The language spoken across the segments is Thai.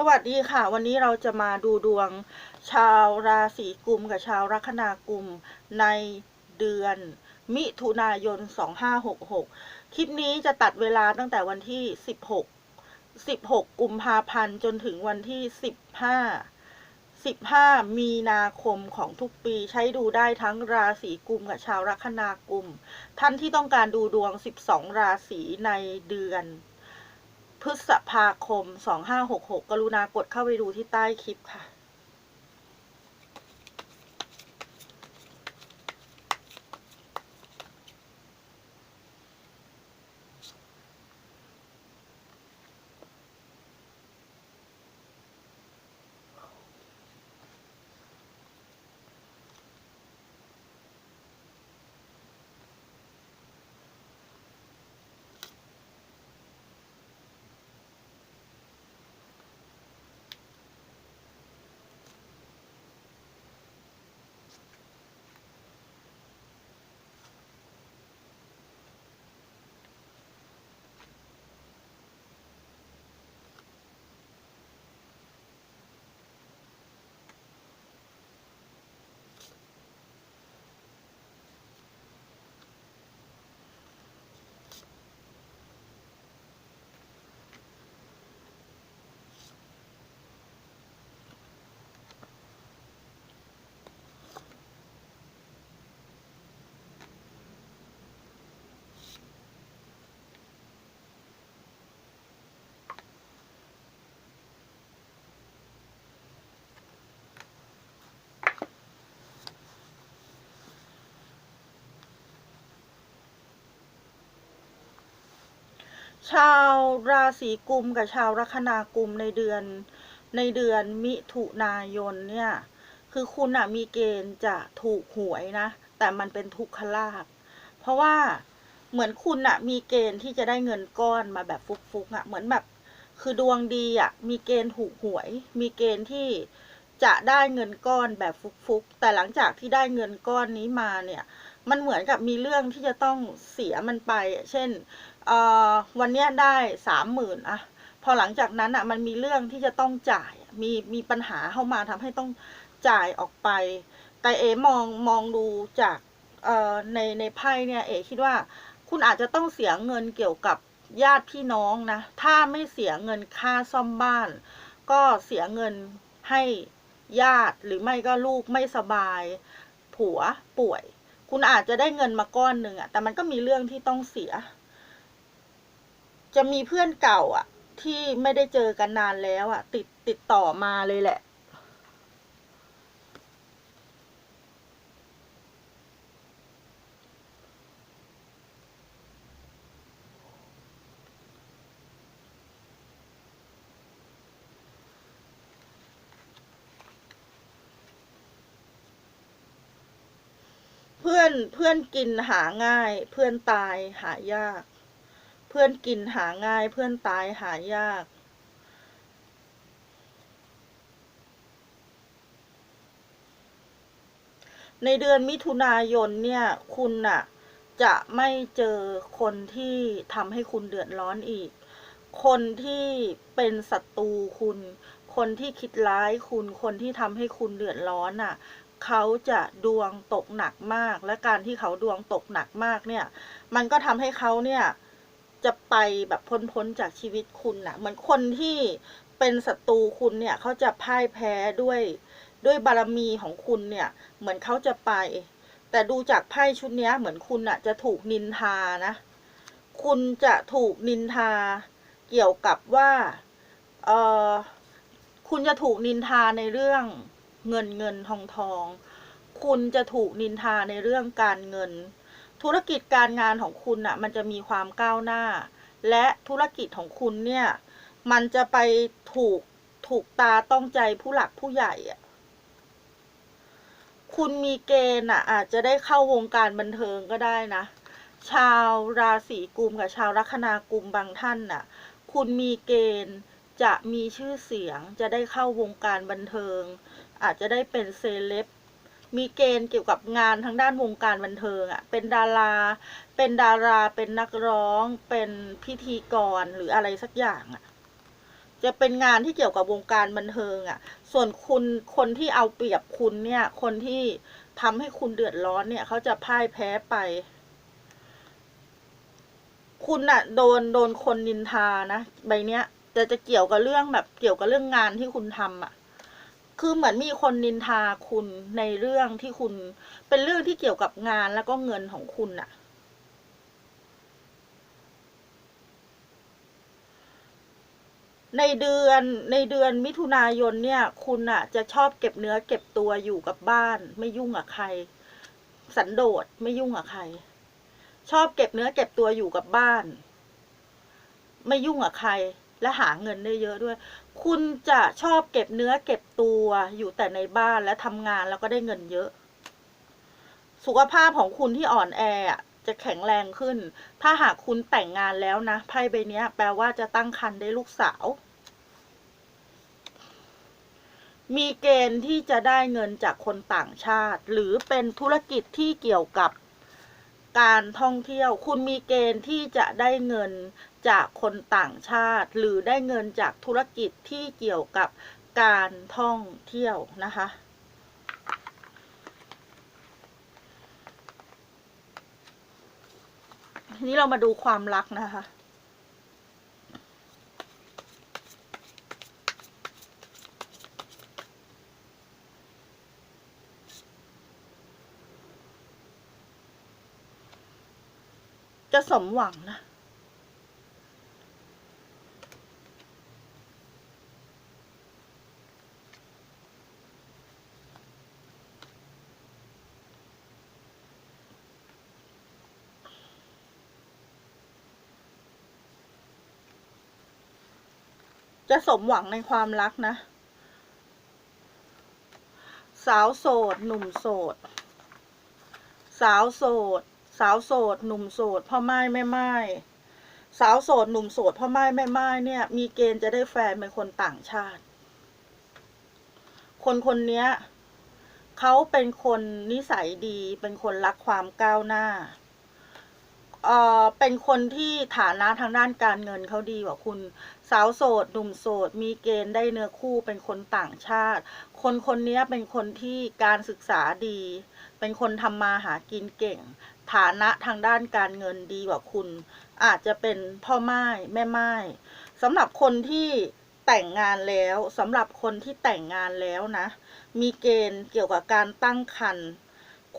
สวัสดีค่ะ วันนี้เราจะมาดูดวงชาวราศีกุมกับชาวลัคนากุมในเดือนมิถุนายน 2566 คลิปนี้จะตัดเวลาตั้งแต่วันที่ 16 16 กุมภาพันธ์จนถึงวันที่ 15 15 มีนาคมของทุกปีใช้ดูได้ทั้งราศีกุมกับชาวลัคนากุม ท่านที่ต้องการดูดวง 12 ราศีในเดือน พฤษภาคม 2566 กรุณากดเข้าไปดูที่ใต้คลิปค่ะ ชาวราศีกุมกับชาวลัคนากุมในเดือนในเดือนมิถุนายนเนี่ย คือคุณอะมีเกณฑ์จะถูกหวยนะ แต่มันเป็นทุกขลาภเพราะว่าเหมือนคุณอะมีเกณฑ์ที่จะได้เงินก้อนมาแบบฟุกๆอะเหมือนแบบคือดวงดีอะมีเกณฑ์ถูกหวย มีเกณฑ์ที่จะได้เงินก้อนแบบฟุกๆ แต่หลังจากที่ได้เงินก้อนนี้มาเนี่ย มันเหมือนกับมีเรื่องที่จะต้องเสียมันไป เช่น วันนี้ได้สามหมื่นอะพอหลังจากนั้นอะมันมีเรื่องที่จะต้องจ่ายมีมีปัญหาเข้ามาทำให้ต้องจ่ายออกไป แต่เอมองมองดูจากในในไพ่เนี่ยเอคิดว่าคุณอาจจะต้องเสียเงินเกี่ยวกับญาติพี่น้องนะ ถ้าไม่เสียเงินค่าซ่อมบ้าน ก็เสียเงินให้ญาติหรือไม่ก็ลูกไม่สบาย ผัวป่วย คุณอาจจะได้เงินมาก้อนหนึ่งอะแต่มันก็มีเรื่องที่ต้องเสีย จะมีเพื่อนเก่าอะ ที่ไม่ได้เจอกันนานแล้วอะ ติดติดต่อมาเลยแหละ เพื่อนเพื่อนกินหาง่าย เพื่อนตายหายาก พื่อนกินหาง่าย เพื่อนตายหายาก ในเดือนมิถุนายนเนี่ย คุณน่ะ จะไม่เจอคนที่ทำให้คุณเดือดร้อนอีก คนที่เป็นศัตรูคุณ คนที่คิดร้ายคุณ คนที่ทำให้คุณเดือดร้อนน่ะเขาจะดวงตกหนักมาก และการที่เขาดวงตกหนักมากเนี่ย มันก็ทำให้เขาเนี่ย จะไปแบบพ้นพ้นจากชีวิตคุณน่ะ เหมือนคนที่เป็นศัตรูคุณเนี่ย เขาจะพ่ายแพ้ด้วยด้วยบารมีของคุณเนี่ย เหมือนเขาจะไป แต่ดูจากไพ่ชุดนี้เหมือนคุณน่ะ จะถูกนินทานะ คุณจะถูกนินทา เกี่ยวกับว่าเออคุณจะถูกนินทาในเรื่องเงินเงินทองทอง คุณจะถูกนินทาในเรื่องการเงิน ธุรกิจการงานของคุณน่ะมันจะมีความก้าวหน้า และธุรกิจของคุณเนี่ย มันจะไปถูกถูกตาต้องใจผู้หลักผู้ใหญ่อะคุณมีเกณฑ์อะอาจจะได้เข้าวงการบันเทิงก็ได้นะ ชาวราศีกุมกับชาวลัคนากุมบางท่านน่ะ คุณมีเกณฑ์จะมีชื่อเสียง จะได้เข้าวงการบันเทิง อาจจะได้เป็นเซเลบ มีเกณฑ์เกี่ยวกับงานทางด้านวงการบันเทิงอะ่ะ เป็นดารา เป็นดารา เป็นนักร้อง เป็นพิธีกรหรืออะไรสักอย่างอะ่ะ จะเป็นงานที่เกี่ยวกับวงการบันเทิงอะ่ะ ส่วนคุณคนที่เอาเปรียบคุณเนี่ย คนที่ทำให้คุณเดือดร้อนเนี่ยเขาจะพ่ายแพ้ไป คุณอะโดนโดนคนนินทานะใบเนี้ยแต่จะเกี่ยวกับเรื่องแบบเกี่ยวกับเรื่องงานที่คุณทำอะ คือเหมือนมีคนนินทาคุณในเรื่องที่คุณเป็นเรื่องที่เกี่ยวกับงานแล้วก็เงินของคุณอะในเดือนในเดือนมิถุนายนเนี่ย คุณอะจะชอบเก็บเนื้อเก็บตัวอยู่กับบ้าน ไม่ยุ่งกับใคร สันโดษไม่ยุ่งกับใคร ชอบเก็บเนื้อเก็บตัวอยู่กับบ้าน ไม่ยุ่งกับใคร และหาเงินได้เยอะด้วย คุณจะชอบเก็บเนื้อเก็บตัวอยู่แต่ในบ้านและทำงานแล้วก็ได้เงินเยอะ สุขภาพของคุณที่อ่อนแอจะแข็งแรงขึ้น ถ้าหากคุณแต่งงานแล้วนะไพ่ใบนี้แปลว่าจะตั้งครรภ์ได้ลูกสาว มีเกณฑ์ที่จะได้เงินจากคนต่างชาติ หรือเป็นธุรกิจที่เกี่ยวกับการท่องเที่ยว คุณมีเกณฑ์ที่จะได้เงิน จากคนต่างชาติ หรือได้เงินจากธุรกิจที่เกี่ยวกับการท่องเที่ยวนะคะทีนี้เรามาดูความรักนะคะ จะสมหวังนะ จะสมหวังในความรักนะ สาวโสด หนุ่มโสด สาวโสด สาวโสด หนุ่มโสดพ่อไม้แม่ไม้สาวโสด หนุ่มโสดพ่อไม้แม่ไม้เนี่ย มีเกณฑ์จะได้แฟนเป็นคนต่างชาติ คนคนนี้เขาเป็นคนนิสัยดีเป็นคนรักความก้าวหน้า เอ่อเป็นคนที่ฐานะทางด้านการเงินเขาดีกว่าคุณ สาวโสดหนุ่มโสด มีเกณฑ์ได้เนื้อคู่เป็นคนต่างชาติ คนคนนี้เป็นคนที่การศึกษาดี เป็นคนทำมาหากินเก่ง ฐานะทางด้านการเงินดีกว่าคุณ อาจจะเป็นพ่อไม้แม่ไม้สำหรับคนที่แต่งงานแล้วสำหรับคนที่แต่งงานแล้วนะ มีเกณฑ์เกี่ยวกับการตั้งครรภ์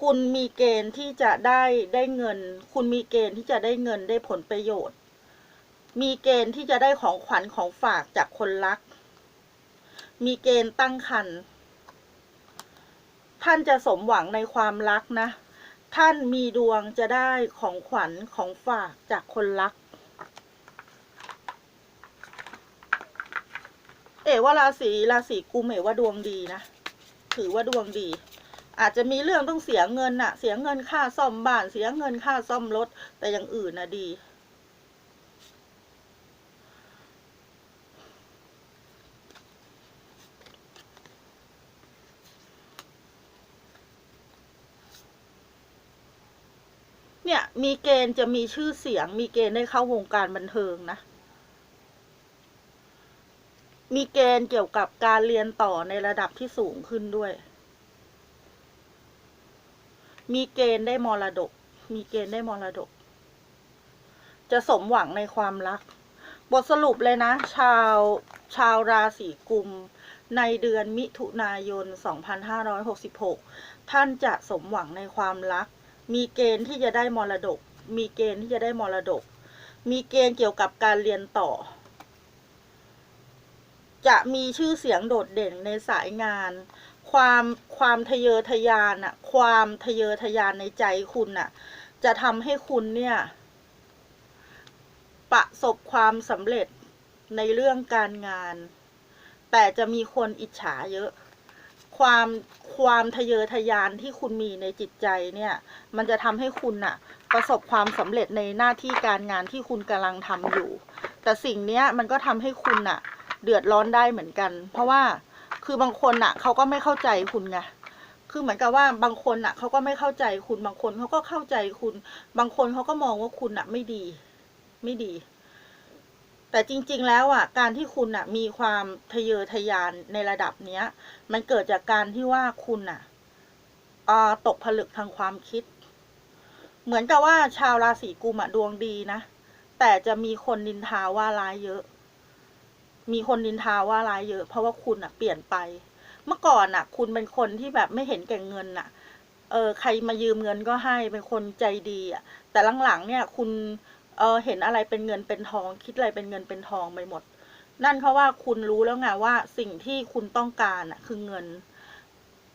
คุณมีเกณฑ์ที่จะได้ได้เงิน คุณมีเกณฑ์ที่จะได้เงินได้ผลประโยชน์ มีเกณฑ์ที่จะได้ของขวัญของฝากจากคนรัก มีเกณฑ์ตั้งครรภ์ท่านจะสมหวังในความรักนะ ท่านมีดวงจะได้ของขวัญของฝากจากคนรัก เอ๋ว่าราศีราศีกุมเอ๋ว่าดวงดีนะ ถือว่าดวงดี อาจจะมีเรื่องต้องเสียเงินน่ะ เสียเงินค่าซ่อมบ้าน เสียเงินค่าซ่อมรถ แต่อย่างอื่นนะดี เนี่ย มีเกณฑ์จะมีชื่อเสียง มีเกณฑ์ได้เข้าวงการบันเทิงนะมีเกณฑ์เกี่ยวกับการเรียนต่อในระดับที่สูงขึ้นด้วย มีเกณฑ์ได้มรดก มีเกณฑ์ได้มรดก จะสมหวังในความรัก บทสรุปเลยนะ ชาวชาวราศีกุม ในเดือนมิถุนายน 2566 ท่านจะสมหวังในความรัก มีเกณฑ์ที่จะได้มรดก มีเกณฑ์ที่จะได้มรดก มีเกณฑ์เกี่ยวกับการเรียนต่อ จะมีชื่อเสียงโดดเด่นในสายงาน ความความทะเยอทะยานอะความทะเยอทะยานในใจคุณอะจะทำให้คุณเนี่ย ประสบความสำเร็จในเรื่องการงาน แต่จะมีคนอิจฉาเยอะ ความความทะเยอทะยานที่คุณมีในจิตใจเนี่ย มันจะทำให้คุณน่ะประสบความสำเร็จในหน้าที่การงานที่คุณกำลังทำอยู่ แต่สิ่งเนี้ยมันก็ทำให้คุณน่ะเดือดร้อนได้เหมือนกัน เพราะว่า คือบางคนน่ะเขาก็ไม่เข้าใจคุณไงคือเหมือนกับว่าบางคนน่ะเขาก็ไม่เข้าใจคุณบางคนเขาก็เข้าใจคุณ บางคนเขาก็มองว่าคุณน่ะไม่ดี ไม่ดี แต่จริง ๆ แล้วอะการที่คุณอะมีความทะเยอทะยานในระดับเนี้ย มันเกิดจากการที่ว่าคุณอะอ่าตกผลึกทางความคิด เหมือนกับว่าชาวราศีกุมอะดวงดีนะแต่จะมีคนนินทาว่าร้ายเยอะ มีคนนินทาว่าร้ายเยอะ เพราะว่าคุณอะเปลี่ยนไป เมื่อก่อนอะคุณเป็นคนที่แบบไม่เห็นแก่เงินอะเออใครมายืมเงินก็ให้เป็นคนใจดีอะแต่หลังๆเนี่ยคุณเออเห็นอะไรเป็นเงินเป็นทอง คิดอะไรเป็นเงินเป็นทองไปหมด นั่นเพราะว่าคุณรู้แล้วไงว่าสิ่งที่คุณต้องการอะคือเงิน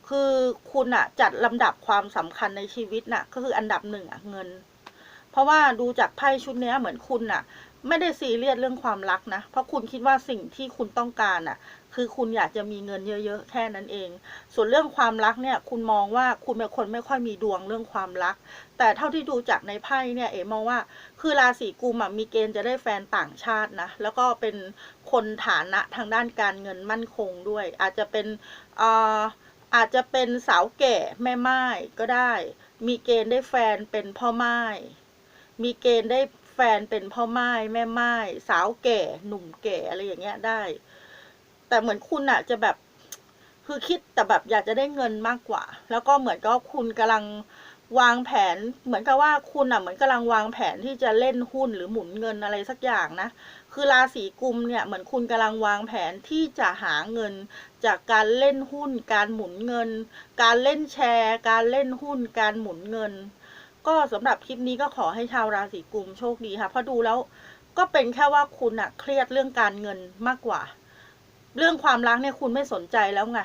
คือคุณอะจัดลำดับความสำคัญในชีวิตน่ะ ก็คืออันดับหนึ่งอะเงิน เพราะว่าดูจากไพ่ชุดนี้เหมือนคุณอะ ไม่ได้ซีเรียสเรื่องความรักนะ เพราะคุณคิดว่าสิ่งที่คุณต้องการอะ คือคุณอยากจะมีเงินเยอะ ๆ แค่นั้นเอง ส่วนเรื่องความรักเนี่ย คุณมองว่าคุณเป็นคนไม่ค่อยมีดวงเรื่องความรัก แต่เท่าที่ดูจากในไพ่เนี่ย เอ๋มองว่า คือราศีกุมมีเกณฑ์จะได้แฟนต่างชาตินะ แล้วก็เป็นคนฐานะทางด้านการเงินมั่นคงด้วย อาจจะเป็นอาอาจจะเป็นสาวแก่แม่ไม้ก็ได้ มีเกณฑ์ได้แฟนเป็นพ่อไม้มีเกณฑ์ได้ แฟนเป็นพ่อไม้แม่ไม้สาวแก่ หนุ่มแก่อะไรอย่างเงี้ยได้ แต่เหมือนคุณอะจะแบบคือคิดแต่แบบอยากจะได้เงินมากกว่า แล้วก็เหมือนกับคุณกำลังวางแผน เหมือนกับว่าคุณอะเหมือนกำลังวางแผนที่จะเล่นหุ้นหรือหมุนเงินอะไรสักอย่างนะ คือราศีกุมเนี่ยเหมือนคุณกำลังวางแผนที่จะหาเงิน จากการเล่นหุ้น การหมุนเงิน การเล่นแชร์ การเล่นหุ้น การหมุนเงิน ก็สำหรับคลิปนี้ก็ขอให้ชาวราศีกุมโชคดีค่ะ เพราะดูแล้วก็เป็นแค่ว่าคุณอะเครียดเรื่องการเงินมากกว่า เรื่องความรักเนี่ยคุณไม่สนใจแล้วไง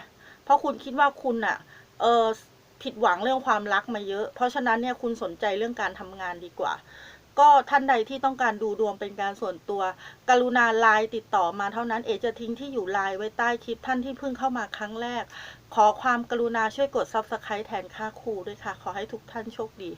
เพราะคุณคิดว่าคุณอะเออผิดหวังเรื่องความรักมาเยอะ เพราะฉะนั้นเนี่ยคุณสนใจเรื่องการทำงานดีกว่า ก็ท่านใดที่ต้องการดูดวงเป็นการส่วนตัว กรุณาไลน์ติดต่อมาเท่านั้น เอจะทิ้งที่อยู่ไลน์ไว้ใต้คลิปท่านที่เพิ่งเข้ามาครั้งแรก ขอความกรุณาช่วยกด subscribe แทนค่าครูด้วยค่ะ ขอให้ทุกท่านโชคดี